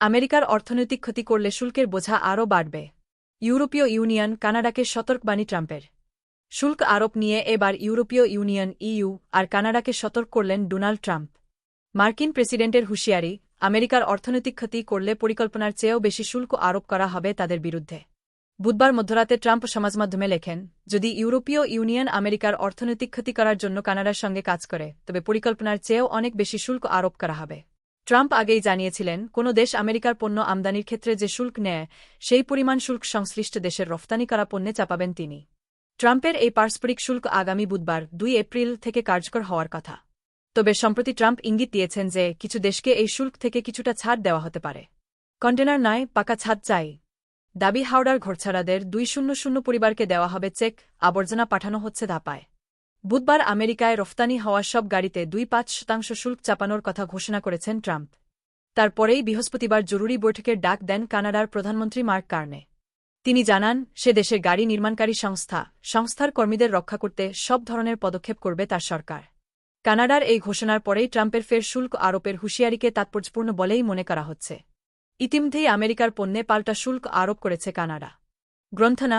আমেরিকার অর্থনৈতিক ক্ষতি করলে শুল্কের বোঝা আরও বাড়বে। ইউরোপীয় ইউনিয়ন কানাডাকে সতর্কবাণী ট্রাম্পের। শুল্ক আরোপ নিয়ে এবার ইউরোপীয় ইউনিয়ন, ইইউ আর কানাডাকে সতর্ক করলেন ডোনাল্ড ট্রাম্প। মার্কিন প্রেসিডেন্টের হুঁশিয়ারি, আমেরিকার অর্থনৈতিক ক্ষতি করলে পরিকল্পনার চেয়েও বেশি শুল্ক আরোপ করা হবে তাদের বিরুদ্ধে। বুধবার মধ্যরাতে ট্রাম্প সমাজমাধ্যমে লেখেন, যদি ইউরোপীয় ইউনিয়ন আমেরিকার অর্থনৈতিক ক্ষতি করার জন্য কানাডার সঙ্গে কাজ করে, তবে পরিকল্পনার চেয়েও অনেক বেশি শুল্ক আরোপ করা হবে। ট্রাম্প আগেই জানিয়েছিলেন, কোনো দেশ আমেরিকার পণ্য আমদানির ক্ষেত্রে যে শুল্ক নেয়, সেই পরিমাণ শুল্ক সংশ্লিষ্ট দেশের রফতানি করা পণ্যে চাপাবেন তিনি। ট্রাম্পের এই পারস্পরিক শুল্ক আগামী বুধবার, দুই এপ্রিল থেকে কার্যকর হওয়ার কথা। তবে সম্প্রতি ট্রাম্প ইঙ্গিত দিয়েছেন যে, কিছু দেশকে এই শুল্ক থেকে কিছুটা ছাড় দেওয়া হতে পারে। কন্টেনার নয়, পাকা ছাদ চাই। দাবি হাওড়ার ঘরছাড়াদের দুই শূন্য শূন্য পরিবারকে দেওয়া হবে চেক, আবর্জনা পাঠানো হচ্ছে ধাপায়। বুধবার আমেরিকায় রফতানি হওয়া সব গাড়িতে দুই পাঁচ শতাংশ শুল্ক চাপানোর কথা ঘোষণা করেছেন ট্রাম্প। তারপরেই বৃহস্পতিবার জরুরি বৈঠকের ডাক দেন কানাডার প্রধানমন্ত্রী মার্ক কার্নে। তিনি জানান, সে দেশের গাড়ি নির্মাণকারী সংস্থা, সংস্থার কর্মীদের রক্ষা করতে সব ধরনের পদক্ষেপ করবে তার সরকার। কানাডার এই ঘোষণার পরেই ট্রাম্পের ফের শুল্ক আরোপের হুঁশিয়ারিকে তাৎপর্যপূর্ণ বলেই মনে করা হচ্ছে। ইতিমধ্যেই আমেরিকার পণ্যে পাল্টা শুল্ক আরোপ করেছে কানাডা। গ্রন্থনা